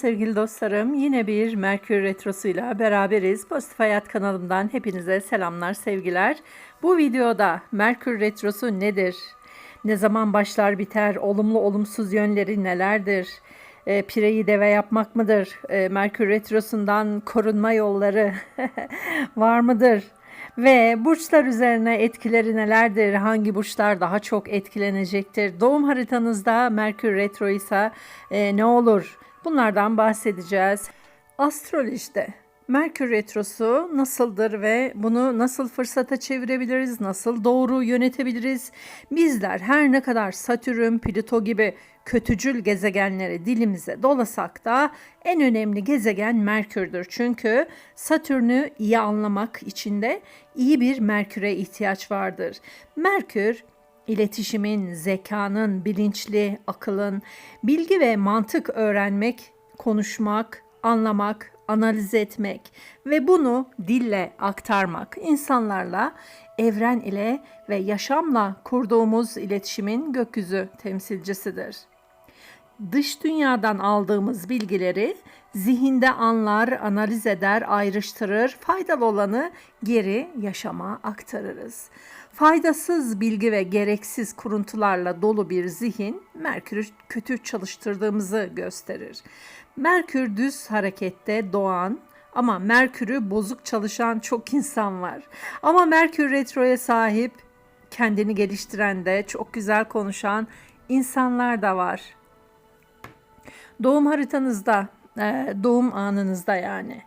Sevgili dostlarım, yine bir Merkür Retrosu'yla beraberiz. Pozitif Hayat kanalımdan hepinize selamlar, sevgiler. Bu videoda Merkür Retrosu nedir? Ne zaman başlar biter? Olumlu olumsuz yönleri nelerdir? E, pireyi deve yapmak mıdır? E, Merkür Retrosu'ndan korunma yolları var mıdır? Ve burçlar üzerine etkileri nelerdir? Hangi burçlar daha çok etkilenecektir? Doğum haritanızda Merkür Retro ise e, ne olur? Bunlardan bahsedeceğiz. Astrolojide Merkür Retrosu nasıldır ve bunu nasıl fırsata çevirebiliriz, nasıl doğru yönetebiliriz? Bizler her ne kadar Satürn, Plüto gibi kötücül gezegenleri dilimize dolasak da en önemli gezegen Merkür'dür. Çünkü Satürn'ü iyi anlamak için de iyi bir Merkür'e ihtiyaç vardır. Merkür iletişimin, zekanın, bilinçli, akılın, bilgi ve mantık öğrenmek, konuşmak, anlamak, analiz etmek ve bunu dille aktarmak, insanlarla, evren ile ve yaşamla kurduğumuz iletişimin gökyüzü temsilcisidir. Dış dünyadan aldığımız bilgileri zihinde anlar, analiz eder, ayrıştırır, faydalı olanı geri yaşama aktarırız. Faydasız bilgi ve gereksiz kuruntularla dolu bir zihin Merkür'ü kötü çalıştırdığımızı gösterir. Merkür düz harekette doğan ama Merkür'ü bozuk çalışan çok insan var. Ama Merkür retroya sahip, kendini geliştiren de çok güzel konuşan insanlar da var. Doğum haritanızda, e, doğum anınızda yani.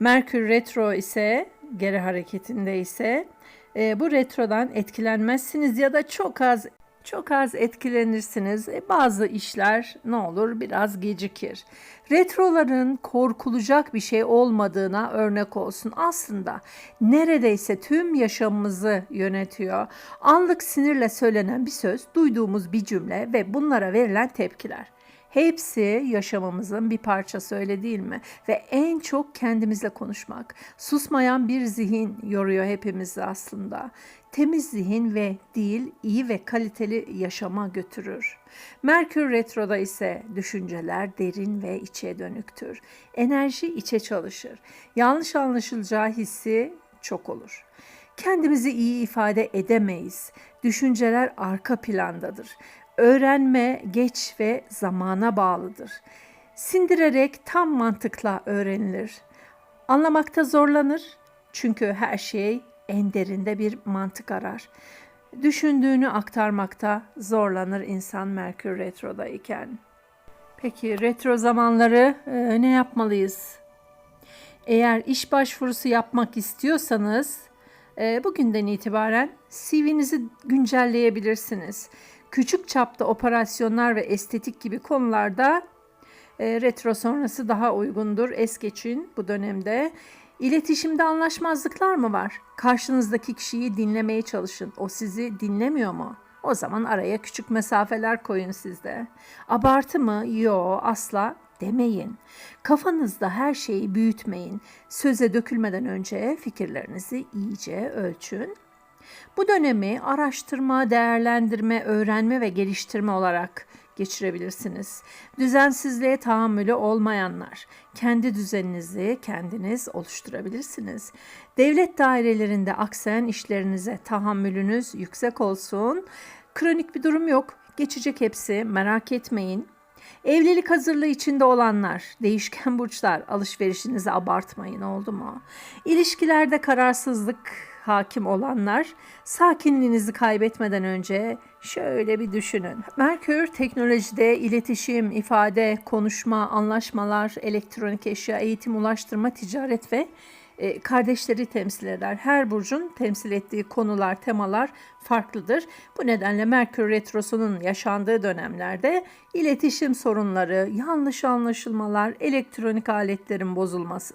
Merkür retro ise geri hareketinde ise e, bu retrodan etkilenmezsiniz ya da çok az çok az etkilenirsiniz. E, bazı işler ne olur biraz gecikir. Retroların korkulacak bir şey olmadığına örnek olsun. Aslında neredeyse tüm yaşamımızı yönetiyor. Anlık sinirle söylenen bir söz, duyduğumuz bir cümle ve bunlara verilen tepkiler. Hepsi yaşamımızın bir parçası öyle değil mi? Ve en çok kendimizle konuşmak. Susmayan bir zihin yoruyor hepimizi aslında. Temiz zihin ve dil iyi ve kaliteli yaşama götürür. Merkür Retro'da ise düşünceler derin ve içe dönüktür. Enerji içe çalışır. Yanlış anlaşılacağı hissi çok olur. Kendimizi iyi ifade edemeyiz. Düşünceler arka plandadır. Öğrenme geç ve zamana bağlıdır. Sindirerek tam mantıkla öğrenilir. Anlamakta zorlanır çünkü her şey en derinde bir mantık arar. Düşündüğünü aktarmakta zorlanır insan Merkür Retro'da iken. Peki retro zamanları e, ne yapmalıyız? Eğer iş başvurusu yapmak istiyorsanız e, bugünden itibaren CV'nizi güncelleyebilirsiniz. Küçük çapta operasyonlar ve estetik gibi konularda e, retro sonrası daha uygundur. Es geçin bu dönemde. İletişimde anlaşmazlıklar mı var? Karşınızdaki kişiyi dinlemeye çalışın. O sizi dinlemiyor mu? O zaman araya küçük mesafeler koyun sizde. Abartı mı? Yo, asla demeyin. Kafanızda her şeyi büyütmeyin. Söze dökülmeden önce fikirlerinizi iyice ölçün. Bu dönemi araştırma, değerlendirme, öğrenme ve geliştirme olarak geçirebilirsiniz. Düzensizliğe tahammülü olmayanlar, kendi düzeninizi kendiniz oluşturabilirsiniz. Devlet dairelerinde aksayan işlerinize tahammülünüz yüksek olsun. Kronik bir durum yok. Geçecek hepsi. Merak etmeyin. Evlilik hazırlığı içinde olanlar, değişken burçlar alışverişinizi abartmayın oldu mu? İlişkilerde kararsızlık hakim olanlar sakinliğinizi kaybetmeden önce şöyle bir düşünün. Merkür teknolojide iletişim, ifade, konuşma, anlaşmalar, elektronik eşya, eğitim, ulaştırma, ticaret ve e, kardeşleri temsil eder. Her burcun temsil ettiği konular, temalar farklıdır. Bu nedenle Merkür Retrosu'nun yaşandığı dönemlerde iletişim sorunları, yanlış anlaşılmalar, elektronik aletlerin bozulması,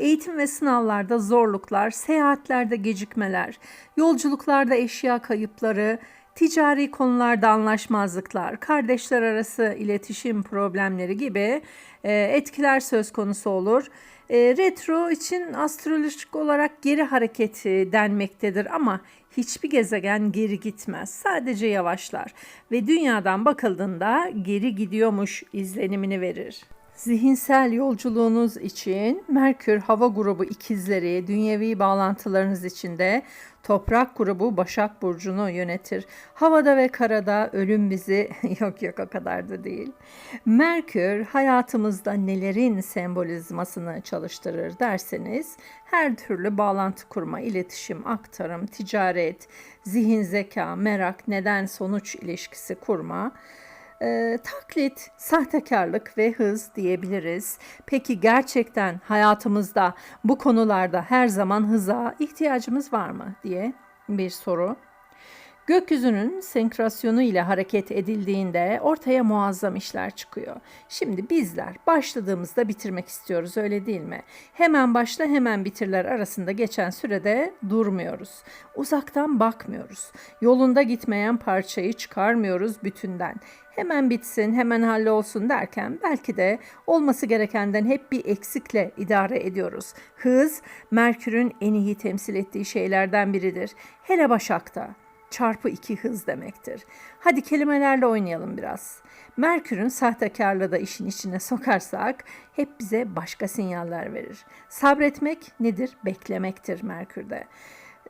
eğitim ve sınavlarda zorluklar, seyahatlerde gecikmeler, yolculuklarda eşya kayıpları, ticari konularda anlaşmazlıklar, kardeşler arası iletişim problemleri gibi e, etkiler söz konusu olur. E, retro için astrolojik olarak geri hareketi denmektedir ama hiçbir gezegen geri gitmez. Sadece yavaşlar ve dünyadan bakıldığında geri gidiyormuş izlenimini verir. Zihinsel yolculuğunuz için Merkür Hava grubu ikizleri, dünyevi bağlantılarınız için de Toprak grubu Başak Burcu'nu yönetir. Havada ve karada ölüm bizi yok yok o kadar da değil. Merkür hayatımızda nelerin sembolizmasını çalıştırır derseniz her türlü bağlantı kurma, iletişim, aktarım, ticaret, zihin zeka, merak, neden sonuç ilişkisi kurma, e, taklit, sahtekarlık ve hız diyebiliriz. Peki gerçekten hayatımızda bu konularda her zaman hıza ihtiyacımız var mı diye bir soru. Gökyüzünün senkrasyonu ile hareket edildiğinde ortaya muazzam işler çıkıyor. Şimdi bizler başladığımızda bitirmek istiyoruz öyle değil mi? Hemen başla hemen bitirler arasında geçen sürede durmuyoruz. Uzaktan bakmıyoruz. Yolunda gitmeyen parçayı çıkarmıyoruz bütünden. Hemen bitsin, hemen hallolsun derken belki de olması gerekenden hep bir eksikle idare ediyoruz. Hız, Merkür'ün en iyi temsil ettiği şeylerden biridir. Hele Başak'ta çarpı iki hız demektir. Hadi kelimelerle oynayalım biraz. Merkür'ün sahtekarlığı da işin içine sokarsak hep bize başka sinyaller verir. Sabretmek nedir? Beklemektir Merkür'de.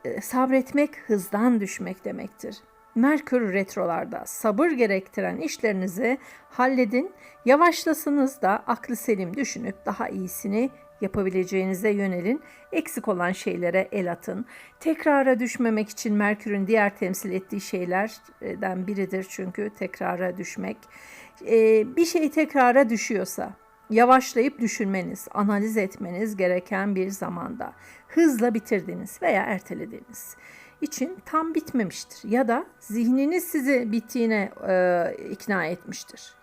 Ee, sabretmek hızdan düşmek demektir. Merkür retrolarda sabır gerektiren işlerinizi halledin. Yavaşlasınız da aklı selim düşünüp daha iyisini yapabileceğinize yönelin. Eksik olan şeylere el atın. Tekrara düşmemek için Merkür'ün diğer temsil ettiği şeylerden biridir çünkü tekrara düşmek. Ee, bir şey tekrara düşüyorsa yavaşlayıp düşünmeniz, analiz etmeniz gereken bir zamanda hızla bitirdiniz veya ertelediniz için tam bitmemiştir ya da zihniniz sizi bittiğine e, ikna etmiştir.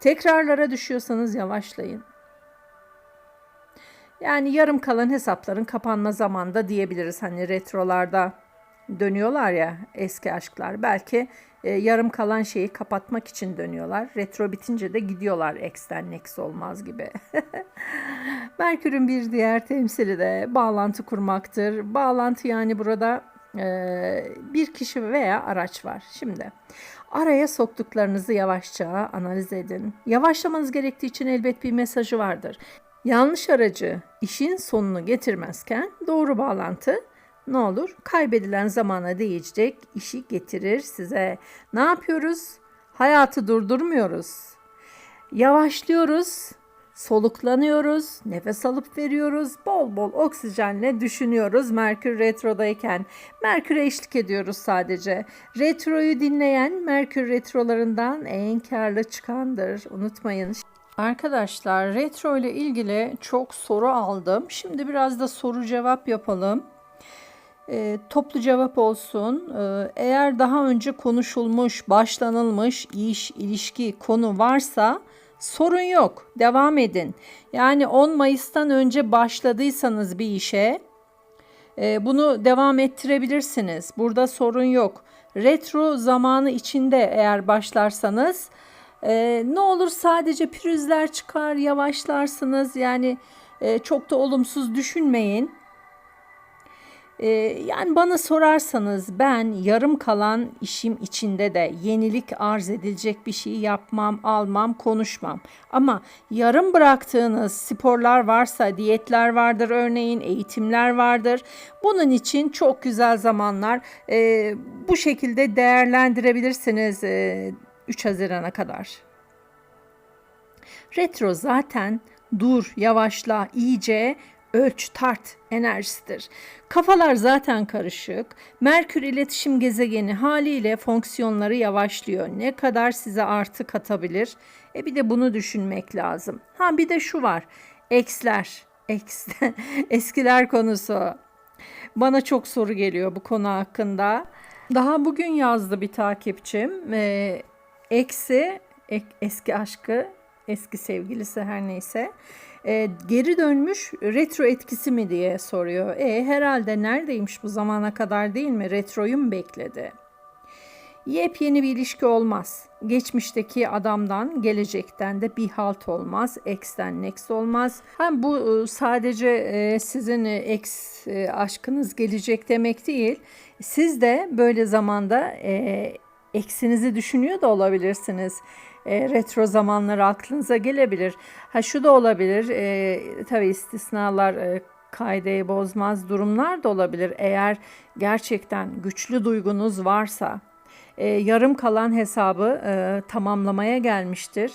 Tekrarlara düşüyorsanız yavaşlayın. Yani yarım kalan hesapların kapanma zamanda diyebiliriz. Hani retrolarda dönüyorlar ya eski aşklar. Belki e, yarım kalan şeyi kapatmak için dönüyorlar. Retro bitince de gidiyorlar X'ten Next olmaz gibi. Merkür'ün bir diğer temsili de bağlantı kurmaktır. Bağlantı yani burada e, bir kişi veya araç var. Şimdi araya soktuklarınızı yavaşça analiz edin. Yavaşlamanız gerektiği için elbet bir mesajı vardır. Yanlış aracı işin sonunu getirmezken doğru bağlantı ne olur? Kaybedilen zamana değecek işi getirir size. Ne yapıyoruz? Hayatı durdurmuyoruz. Yavaşlıyoruz, soluklanıyoruz, nefes alıp veriyoruz, bol bol oksijenle düşünüyoruz Merkür retrodayken. Merkür'e eşlik ediyoruz sadece. Retroyu dinleyen Merkür retrolarından en karlı çıkandır. Unutmayın. Arkadaşlar retro ile ilgili çok soru aldım. Şimdi biraz da soru cevap yapalım. E, toplu cevap olsun. E, eğer daha önce konuşulmuş, başlanılmış iş, ilişki, konu varsa sorun yok. Devam edin. Yani 10 Mayıs'tan önce başladıysanız bir işe e, bunu devam ettirebilirsiniz. Burada sorun yok. Retro zamanı içinde eğer başlarsanız e, ne olur sadece pürüzler çıkar, yavaşlarsınız. Yani e, çok da olumsuz düşünmeyin. E, yani bana sorarsanız ben yarım kalan işim içinde de yenilik arz edilecek bir şey yapmam, almam, konuşmam. Ama yarım bıraktığınız sporlar varsa, diyetler vardır örneğin, eğitimler vardır. Bunun için çok güzel zamanlar e, bu şekilde değerlendirebilirsiniz. E, 3 Haziran'a kadar. Retro zaten dur, yavaşla, iyice ölç, tart enerjisidir. Kafalar zaten karışık. Merkür iletişim gezegeni haliyle fonksiyonları yavaşlıyor. Ne kadar size artı katabilir? E bir de bunu düşünmek lazım. Ha bir de şu var. X'ler. X, eskiler konusu. Bana çok soru geliyor bu konu hakkında. Daha bugün yazdı bir takipçim. Ee, eksi eski aşkı, eski sevgilisi her neyse e, geri dönmüş retro etkisi mi diye soruyor. E herhalde neredeymiş bu zamana kadar değil mi? Retroyu mu bekledi? Yepyeni bir ilişki olmaz. Geçmişteki adamdan, gelecekten de bir halt olmaz. Ex'ten next olmaz. Hem bu e, sadece e, sizin ex e, aşkınız gelecek demek değil. Siz de böyle zamanda eksinizi düşünüyor da olabilirsiniz. e, retro zamanları aklınıza gelebilir. Ha şu da olabilir. E, tabii istisnalar e, kaideyi bozmaz durumlar da olabilir. Eğer gerçekten güçlü duygunuz varsa e, yarım kalan hesabı e, tamamlamaya gelmiştir.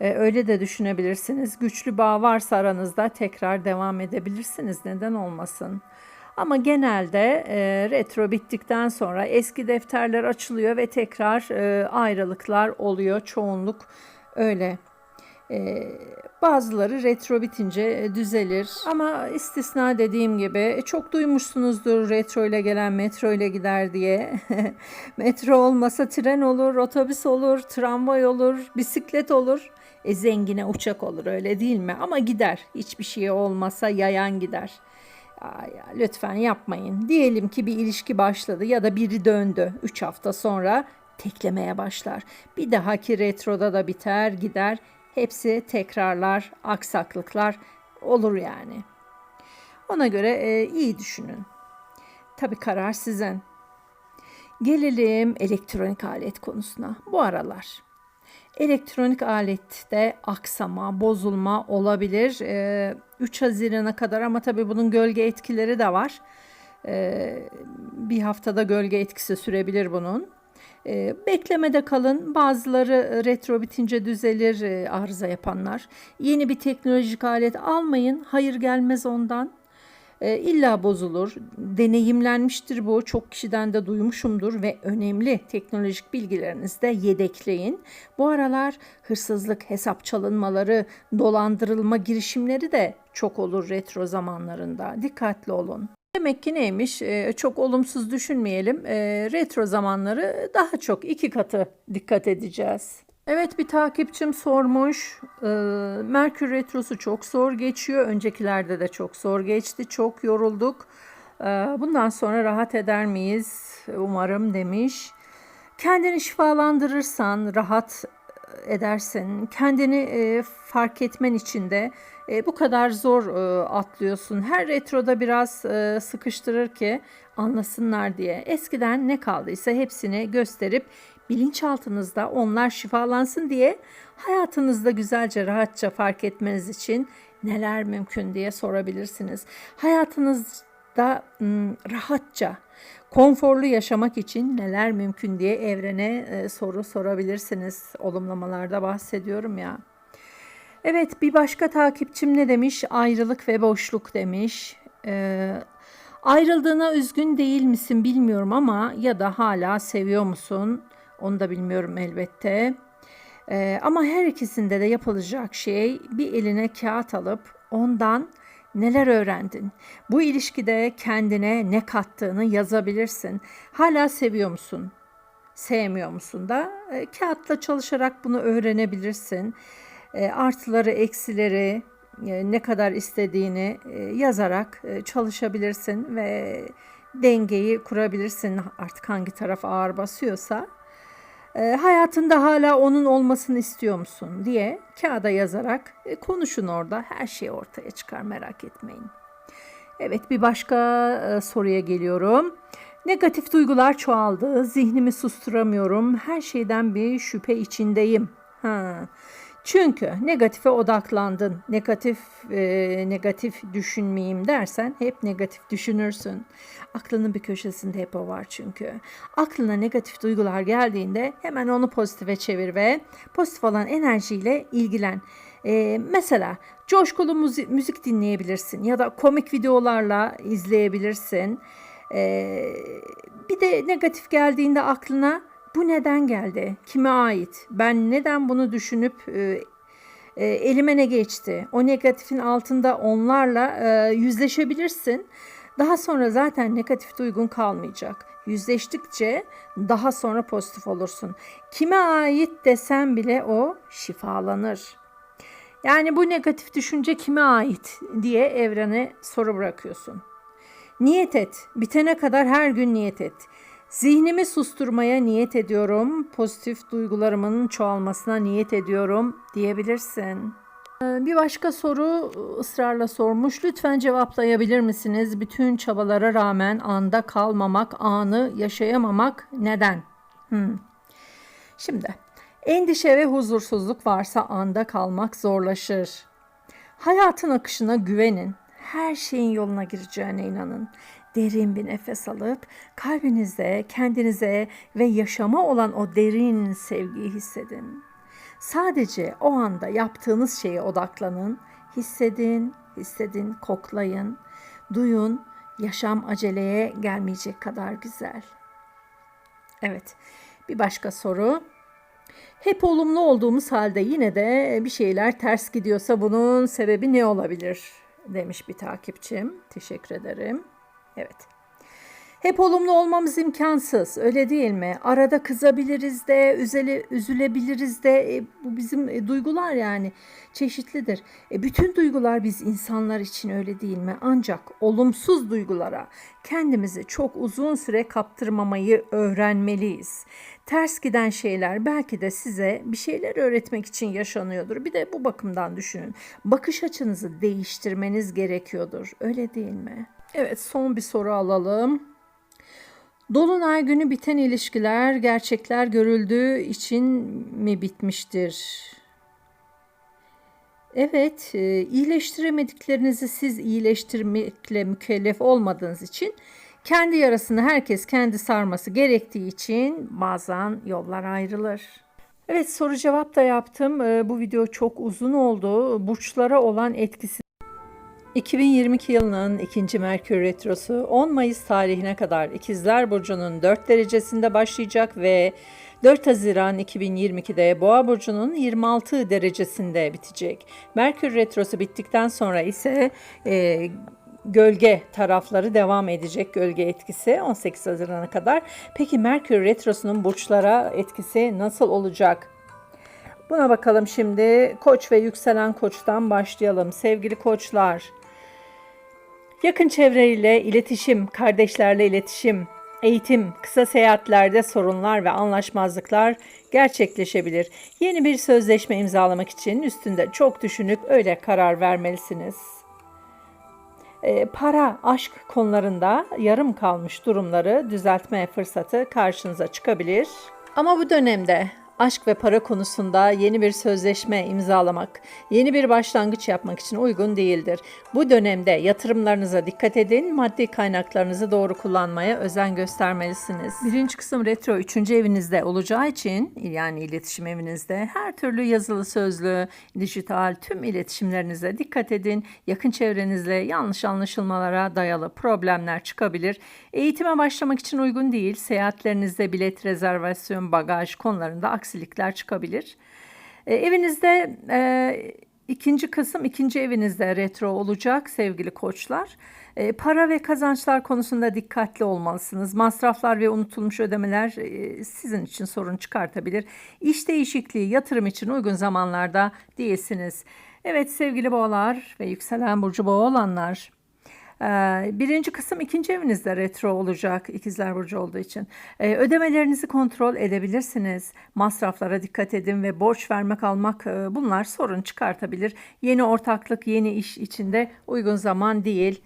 E, öyle de düşünebilirsiniz. Güçlü bağ varsa aranızda tekrar devam edebilirsiniz. Neden olmasın? Ama genelde e, retro bittikten sonra eski defterler açılıyor ve tekrar e, ayrılıklar oluyor. Çoğunluk öyle. E, bazıları retro bitince e, düzelir. Ama istisna dediğim gibi e, çok duymuşsunuzdur retro ile gelen metro ile gider diye. metro olmasa tren olur, otobüs olur, tramvay olur, bisiklet olur. E, zengine uçak olur öyle değil mi? Ama gider. Hiçbir şey olmasa yayan gider. Ya, lütfen yapmayın. Diyelim ki bir ilişki başladı ya da biri döndü. 3 hafta sonra teklemeye başlar. Bir dahaki retroda da biter gider. Hepsi tekrarlar, aksaklıklar olur yani. Ona göre e, iyi düşünün. Tabii karar sizin. Gelelim elektronik alet konusuna. Bu aralar elektronik alette aksama, bozulma olabilir. E, 3 Haziran'a kadar ama tabii bunun gölge etkileri de var. E, bir haftada gölge etkisi sürebilir bunun. E, beklemede kalın. Bazıları retro bitince düzelir e, arıza yapanlar. Yeni bir teknolojik alet almayın. Hayır gelmez ondan. E, illa bozulur. Deneyimlenmiştir bu. Çok kişiden de duymuşumdur ve önemli teknolojik bilgilerinizi de yedekleyin. Bu aralar hırsızlık, hesap çalınmaları, dolandırılma girişimleri de çok olur retro zamanlarında. Dikkatli olun. Demek ki neymiş? Ee, çok olumsuz düşünmeyelim. Ee, retro zamanları daha çok iki katı dikkat edeceğiz. Evet bir takipçim sormuş. Ee, Merkür Retrosu çok zor geçiyor. Öncekilerde de çok zor geçti. Çok yorulduk. Bundan sonra rahat eder miyiz? Umarım demiş. Kendini şifalandırırsan, rahat edersin. Kendini e, fark etmen için de e, bu kadar zor e, atlıyorsun. Her retroda biraz e, sıkıştırır ki anlasınlar diye. Eskiden ne kaldıysa hepsini gösterip bilinçaltınızda onlar şifalansın diye hayatınızda güzelce rahatça fark etmeniz için neler mümkün diye sorabilirsiniz. Hayatınızda ım, rahatça konforlu yaşamak için neler mümkün diye evrene e, soru sorabilirsiniz. Olumlamalarda bahsediyorum ya. Evet bir başka takipçim ne demiş? Ayrılık ve boşluk demiş. Ee, ayrıldığına üzgün değil misin bilmiyorum ama ya da hala seviyor musun? Onu da bilmiyorum elbette. Ee, ama her ikisinde de yapılacak şey bir eline kağıt alıp ondan neler öğrendin? Bu ilişkide kendine ne kattığını yazabilirsin. Hala seviyor musun? Sevmiyor musun da e, kağıtla çalışarak bunu öğrenebilirsin. E, artıları, eksileri, e, ne kadar istediğini e, yazarak çalışabilirsin ve dengeyi kurabilirsin artık hangi taraf ağır basıyorsa. Hayatında hala onun olmasını istiyor musun diye kağıda yazarak konuşun orada. Her şey ortaya çıkar merak etmeyin. Evet bir başka soruya geliyorum. Negatif duygular çoğaldı. Zihnimi susturamıyorum. Her şeyden bir şüphe içindeyim. Ha. Çünkü negatife odaklandın. Negatif e, negatif düşünmeyeyim dersen hep negatif düşünürsün. Aklının bir köşesinde hep o var çünkü. Aklına negatif duygular geldiğinde hemen onu pozitife çevir ve pozitif olan enerjiyle ilgilen. E, mesela coşkulu müzik, müzik dinleyebilirsin ya da komik videolarla izleyebilirsin. E, bir de negatif geldiğinde aklına bu neden geldi? Kime ait? Ben neden bunu düşünüp e, e, elime ne geçti? O negatifin altında onlarla e, yüzleşebilirsin. Daha sonra zaten negatif duygun kalmayacak. Yüzleştikçe daha sonra pozitif olursun. Kime ait desem bile o şifalanır. Yani bu negatif düşünce kime ait diye evrene soru bırakıyorsun. Niyet et. Bitene kadar her gün niyet et. Zihnimi susturmaya niyet ediyorum. Pozitif duygularımın çoğalmasına niyet ediyorum diyebilirsin. Ee, Bir başka soru ısrarla sormuş. Lütfen cevaplayabilir misiniz? Bütün çabalara rağmen anda kalmamak, anı yaşayamamak neden? Hmm. Şimdi Endişe ve huzursuzluk varsa anda kalmak zorlaşır. Hayatın akışına güvenin. Her şeyin yoluna gireceğine inanın. Derin bir nefes alıp kalbinizde kendinize ve yaşama olan o derin sevgiyi hissedin. Sadece o anda yaptığınız şeye odaklanın. Hissedin, hissedin, koklayın, duyun. Yaşam aceleye gelmeyecek kadar güzel. Evet, bir başka soru. Hep olumlu olduğumuz halde yine de bir şeyler ters gidiyorsa bunun sebebi ne olabilir? Demiş bir takipçim. Teşekkür ederim. Evet. Hep olumlu olmamız imkansız, öyle değil mi? Arada kızabiliriz de, üzele, üzülebiliriz de. E, bu bizim e, duygular yani çeşitlidir. E, bütün duygular biz insanlar için öyle değil mi? Ancak olumsuz duygulara kendimizi çok uzun süre kaptırmamayı öğrenmeliyiz. Ters giden şeyler belki de size bir şeyler öğretmek için yaşanıyordur. Bir de bu bakımdan düşünün. Bakış açınızı değiştirmeniz gerekiyordur. Öyle değil mi? Evet, son bir soru alalım. Dolunay günü biten ilişkiler gerçekler görüldüğü için mi bitmiştir? Evet, e, iyileştiremediklerinizi siz iyileştirmekle mükellef olmadığınız için kendi yarasını herkes kendi sarması gerektiği için bazen yollar ayrılır. Evet soru cevap da yaptım. E, Bu video çok uzun oldu. Burçlara olan etkisi 2022 yılının ikinci Merkür Retrosu 10 Mayıs tarihine kadar İkizler Burcu'nun 4 derecesinde başlayacak ve 4 Haziran 2022'de Boğa Burcu'nun 26 derecesinde bitecek. Merkür Retrosu bittikten sonra ise e, gölge tarafları devam edecek gölge etkisi 18 Haziran'a kadar. Peki Merkür Retrosu'nun burçlara etkisi nasıl olacak? Buna bakalım şimdi. Koç ve yükselen koçtan başlayalım. Sevgili koçlar, yakın çevreyle iletişim, kardeşlerle iletişim, eğitim, kısa seyahatlerde sorunlar ve anlaşmazlıklar gerçekleşebilir. Yeni bir sözleşme imzalamak için üstünde çok düşünüp öyle karar vermelisiniz. E, para, aşk konularında yarım kalmış durumları düzeltme fırsatı karşınıza çıkabilir. Ama bu dönemde aşk ve para konusunda yeni bir sözleşme imzalamak, yeni bir başlangıç yapmak için uygun değildir. Bu dönemde yatırımlarınıza dikkat edin, maddi kaynaklarınızı doğru kullanmaya özen göstermelisiniz. Birinci kısım retro üçüncü evinizde olacağı için yani iletişim evinizde her türlü yazılı sözlü, dijital tüm iletişimlerinize dikkat edin. Yakın çevrenizle yanlış anlaşılmalara dayalı problemler çıkabilir. Eğitime başlamak için uygun değil. Seyahatlerinizde bilet, rezervasyon, bagaj konularında aksilikler çıkabilir. E, evinizde e, ikinci kısım ikinci evinizde retro olacak sevgili koçlar. E, para ve kazançlar konusunda dikkatli olmalısınız. Masraflar ve unutulmuş ödemeler e, sizin için sorun çıkartabilir. İş değişikliği, yatırım için uygun zamanlarda değilsiniz. Evet sevgili boğalar ve yükselen burcu boğa olanlar. Ee, birinci kısım ikinci evinizde retro olacak ikizler burcu olduğu için. Ee, ödemelerinizi kontrol edebilirsiniz. Masraflara dikkat edin ve borç vermek almak e, bunlar sorun çıkartabilir. Yeni ortaklık, yeni iş içinde uygun zaman değil.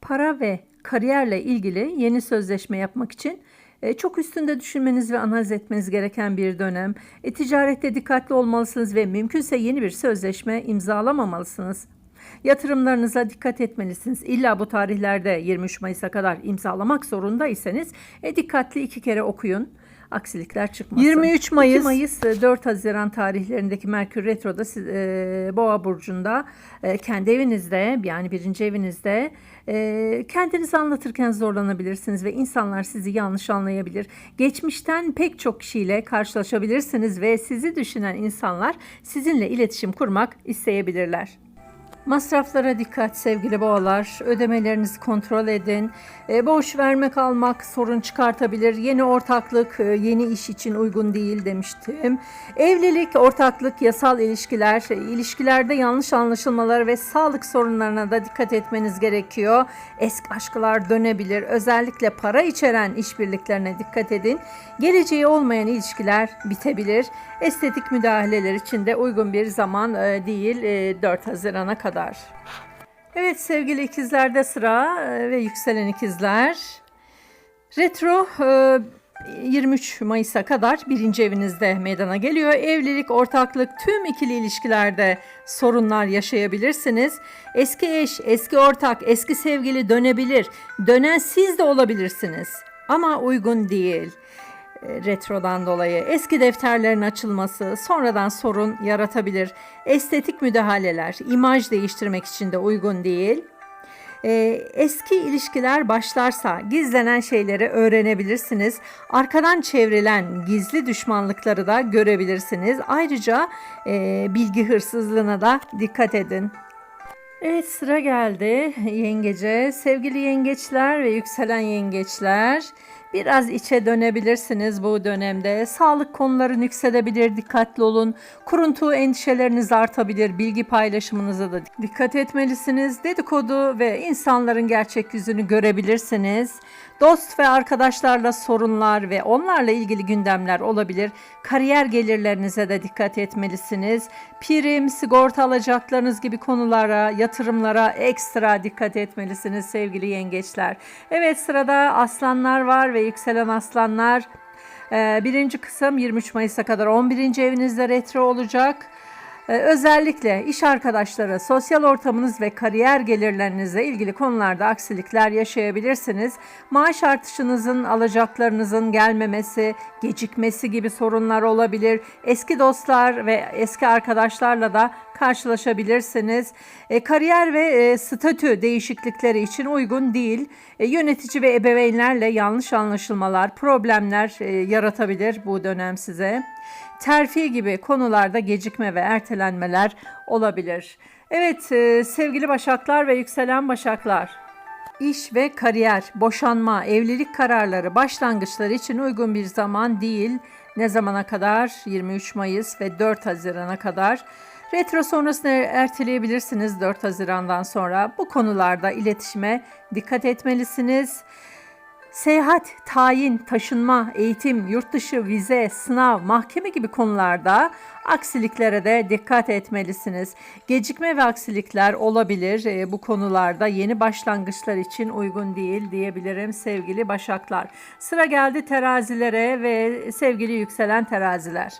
Para ve kariyerle ilgili yeni sözleşme yapmak için e, çok üstünde düşünmeniz ve analiz etmeniz gereken bir dönem. E, ticarette dikkatli olmalısınız ve mümkünse yeni bir sözleşme imzalamamalısınız. Yatırımlarınıza dikkat etmelisiniz. İlla bu tarihlerde 23 Mayıs'a kadar imzalamak zorundaysanız e, dikkatli iki kere okuyun. Aksilikler çıkmasın. 23 Mayıs, 2 Mayıs 4 Haziran tarihlerindeki Merkür Retro'da siz, e, Boğa Burcu'nda e, kendi evinizde yani birinci evinizde e, kendinizi anlatırken zorlanabilirsiniz ve insanlar sizi yanlış anlayabilir. Geçmişten pek çok kişiyle karşılaşabilirsiniz ve sizi düşünen insanlar sizinle iletişim kurmak isteyebilirler. Masraflara dikkat sevgili boğalar. Ödemelerinizi kontrol edin. E, borç vermek almak sorun çıkartabilir. Yeni ortaklık e, yeni iş için uygun değil demiştim. Evlilik, ortaklık, yasal ilişkiler, e, ilişkilerde yanlış anlaşılmalar ve sağlık sorunlarına da dikkat etmeniz gerekiyor. Eski aşklar dönebilir. Özellikle para içeren işbirliklerine dikkat edin. Geleceği olmayan ilişkiler bitebilir. Estetik müdahaleler için de uygun bir zaman e, değil e, 4 Haziran'a kadar. Evet sevgili ikizlerde sıra e, ve yükselen ikizler. Retro e, 23 Mayıs'a kadar birinci evinizde meydana geliyor. Evlilik, ortaklık, tüm ikili ilişkilerde sorunlar yaşayabilirsiniz. Eski eş, eski ortak, eski sevgili dönebilir. Dönen siz de olabilirsiniz. Ama uygun değil e, retrodan dolayı eski defterlerin açılması sonradan sorun yaratabilir. Estetik müdahaleler, imaj değiştirmek için de uygun değil. Ee, eski ilişkiler başlarsa gizlenen şeyleri öğrenebilirsiniz. Arkadan çevrilen gizli düşmanlıkları da görebilirsiniz. Ayrıca e, bilgi hırsızlığına da dikkat edin. Evet sıra geldi yengece. Sevgili yengeçler ve yükselen yengeçler biraz içe dönebilirsiniz bu dönemde. Sağlık konuları nüksedebilir, dikkatli olun. Kuruntu endişeleriniz artabilir, bilgi paylaşımınıza da dikkat etmelisiniz. Dedikodu ve insanların gerçek yüzünü görebilirsiniz. Dost ve arkadaşlarla sorunlar ve onlarla ilgili gündemler olabilir. Kariyer gelirlerinize de dikkat etmelisiniz. Prim, sigorta alacaklarınız gibi konulara, yatırımlara ekstra dikkat etmelisiniz sevgili yengeçler. Evet sırada aslanlar var ve yükselen aslanlar. Ee, Birinci kısım 23 Mayıs'a kadar 11. evinizde retro olacak. Ee, Özellikle iş arkadaşları, sosyal ortamınız ve kariyer gelirlerinizle ilgili konularda aksilikler yaşayabilirsiniz. Maaş artışınızın, alacaklarınızın gelmemesi, gecikmesi gibi sorunlar olabilir. Eski dostlar ve eski arkadaşlarla da karşılaşabilirsiniz. E, kariyer ve e, statü değişiklikleri için uygun değil. E, yönetici ve ebeveynlerle yanlış anlaşılmalar, problemler e, yaratabilir bu dönem size terfi gibi konularda gecikme ve ertelenmeler olabilir. Evet e, sevgili başaklar ve yükselen başaklar. İş ve kariyer, boşanma, evlilik kararları, başlangıçları için uygun bir zaman değil. Ne zamana kadar? 23 Mayıs ve 4 Haziran'a kadar. Retro sonrasını erteleyebilirsiniz 4 Haziran'dan sonra. Bu konularda iletişime dikkat etmelisiniz. Seyahat, tayin, taşınma, eğitim, yurt dışı, vize, sınav, mahkeme gibi konularda aksiliklere de dikkat etmelisiniz. Gecikme ve aksilikler olabilir. E, bu konularda yeni başlangıçlar için uygun değil diyebilirim sevgili başaklar. Sıra geldi terazilere ve sevgili yükselen teraziler.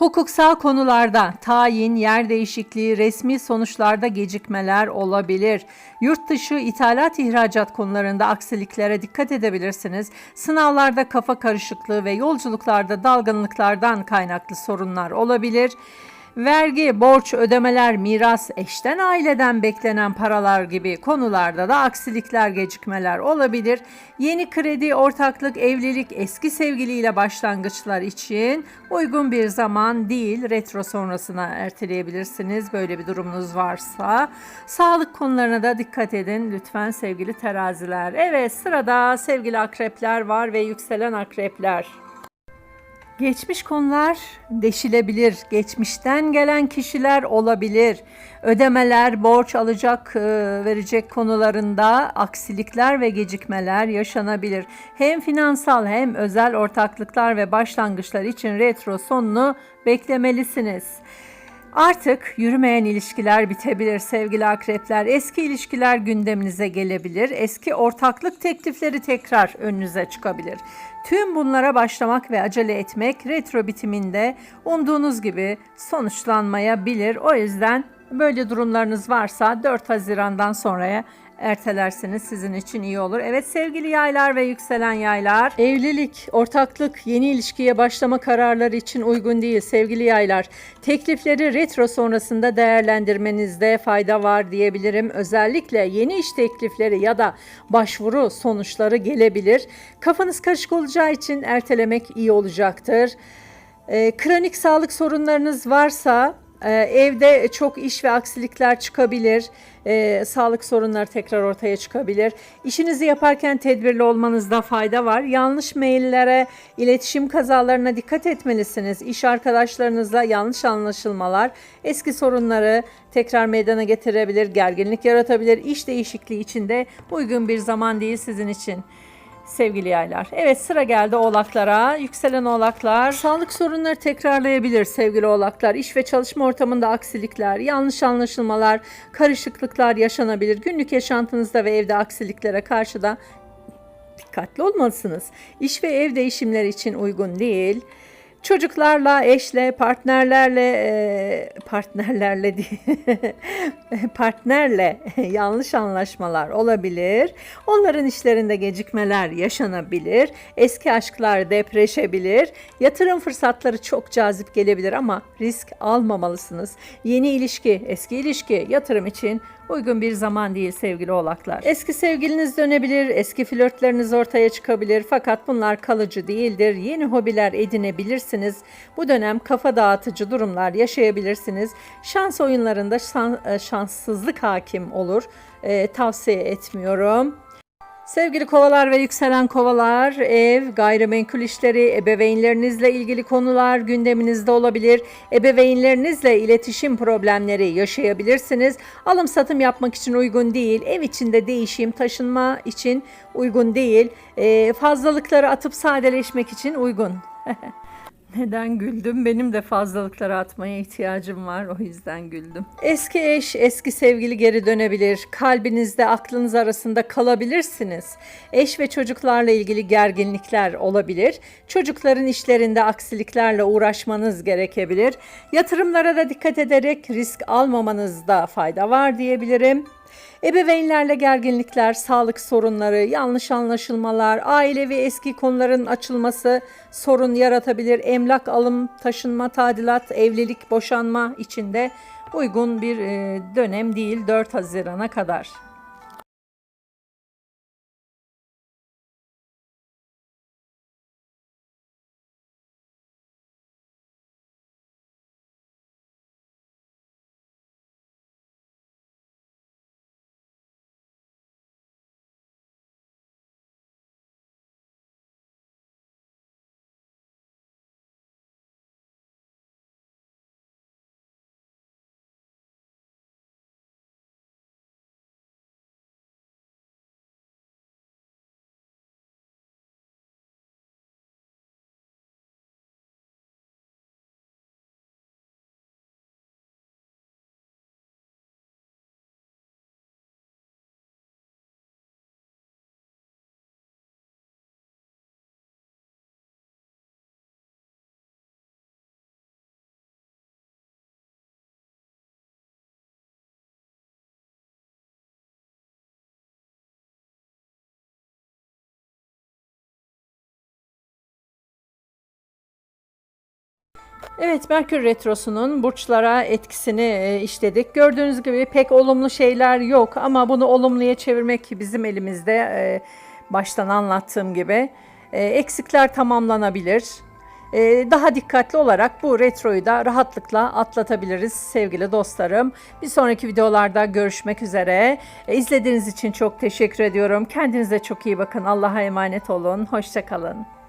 Hukuksal konularda tayin, yer değişikliği, resmi sonuçlarda gecikmeler olabilir. Yurt dışı ithalat ihracat konularında aksiliklere dikkat edebilirsiniz. Sınavlarda kafa karışıklığı ve yolculuklarda dalgınlıklardan kaynaklı sorunlar olabilir. Vergi, borç, ödemeler, miras, eşten aileden beklenen paralar gibi konularda da aksilikler, gecikmeler olabilir. Yeni kredi, ortaklık, evlilik, eski sevgiliyle başlangıçlar için uygun bir zaman değil. Retro sonrasına erteleyebilirsiniz böyle bir durumunuz varsa. Sağlık konularına da dikkat edin lütfen sevgili teraziler. Evet sırada sevgili akrepler var ve yükselen akrepler. Geçmiş konular deşilebilir. Geçmişten gelen kişiler olabilir. Ödemeler, borç alacak, e, verecek konularında aksilikler ve gecikmeler yaşanabilir. Hem finansal hem özel ortaklıklar ve başlangıçlar için retro sonunu beklemelisiniz. Artık yürümeyen ilişkiler bitebilir sevgili akrepler. Eski ilişkiler gündeminize gelebilir. Eski ortaklık teklifleri tekrar önünüze çıkabilir. Tüm bunlara başlamak ve acele etmek retro bitiminde umduğunuz gibi sonuçlanmayabilir. O yüzden böyle durumlarınız varsa 4 Haziran'dan sonraya ertelerseniz sizin için iyi olur. Evet sevgili yaylar ve yükselen yaylar. Evlilik, ortaklık, yeni ilişkiye başlama kararları için uygun değil sevgili yaylar. Teklifleri retro sonrasında değerlendirmenizde fayda var diyebilirim. Özellikle yeni iş teklifleri ya da başvuru sonuçları gelebilir. Kafanız karışık olacağı için ertelemek iyi olacaktır. Ee, kronik sağlık sorunlarınız varsa evde çok iş ve aksilikler çıkabilir. Ee, sağlık sorunları tekrar ortaya çıkabilir. İşinizi yaparken tedbirli olmanızda fayda var. Yanlış maillere, iletişim kazalarına dikkat etmelisiniz. İş arkadaşlarınızla yanlış anlaşılmalar, eski sorunları tekrar meydana getirebilir, gerginlik yaratabilir. İş değişikliği için de uygun bir zaman değil sizin için sevgili yaylar. Evet sıra geldi oğlaklara. Yükselen oğlaklar. Sağlık sorunları tekrarlayabilir sevgili oğlaklar. İş ve çalışma ortamında aksilikler, yanlış anlaşılmalar, karışıklıklar yaşanabilir. Günlük yaşantınızda ve evde aksiliklere karşı da dikkatli olmalısınız. İş ve ev değişimleri için uygun değil. Çocuklarla, eşle, partnerlerle, e, partnerlerle değil, partnerle yanlış anlaşmalar olabilir. Onların işlerinde gecikmeler yaşanabilir. Eski aşklar depreşebilir. Yatırım fırsatları çok cazip gelebilir ama risk almamalısınız. Yeni ilişki, eski ilişki, yatırım için uygun bir zaman değil sevgili oğlaklar. Eski sevgiliniz dönebilir, eski flörtleriniz ortaya çıkabilir fakat bunlar kalıcı değildir. Yeni hobiler edinebilirsiniz. Bu dönem kafa dağıtıcı durumlar yaşayabilirsiniz. Şans oyunlarında e, şanssızlık hakim olur. E, tavsiye etmiyorum. Sevgili kovalar ve yükselen kovalar, ev, gayrimenkul işleri, ebeveynlerinizle ilgili konular gündeminizde olabilir. Ebeveynlerinizle iletişim problemleri yaşayabilirsiniz. Alım satım yapmak için uygun değil. Ev içinde değişim, taşınma için uygun değil. Ee, fazlalıkları atıp sadeleşmek için uygun. Neden güldüm? Benim de fazlalıklara atmaya ihtiyacım var. O yüzden güldüm. Eski eş, eski sevgili geri dönebilir. Kalbinizde, aklınız arasında kalabilirsiniz. Eş ve çocuklarla ilgili gerginlikler olabilir. Çocukların işlerinde aksiliklerle uğraşmanız gerekebilir. Yatırımlara da dikkat ederek risk almamanızda fayda var diyebilirim. Ebeveynlerle gerginlikler, sağlık sorunları, yanlış anlaşılmalar, ailevi eski konuların açılması sorun yaratabilir. Emlak alım, taşınma, tadilat, evlilik, boşanma içinde uygun bir e, dönem değil 4 Haziran'a kadar. Evet, Merkür Retrosu'nun burçlara etkisini e, işledik. Gördüğünüz gibi pek olumlu şeyler yok ama bunu olumluya çevirmek bizim elimizde. E, baştan anlattığım gibi. E, eksikler tamamlanabilir. Daha dikkatli olarak bu retroyu da rahatlıkla atlatabiliriz sevgili dostlarım. Bir sonraki videolarda görüşmek üzere. İzlediğiniz için çok teşekkür ediyorum. Kendinize çok iyi bakın. Allah'a emanet olun. Hoşçakalın.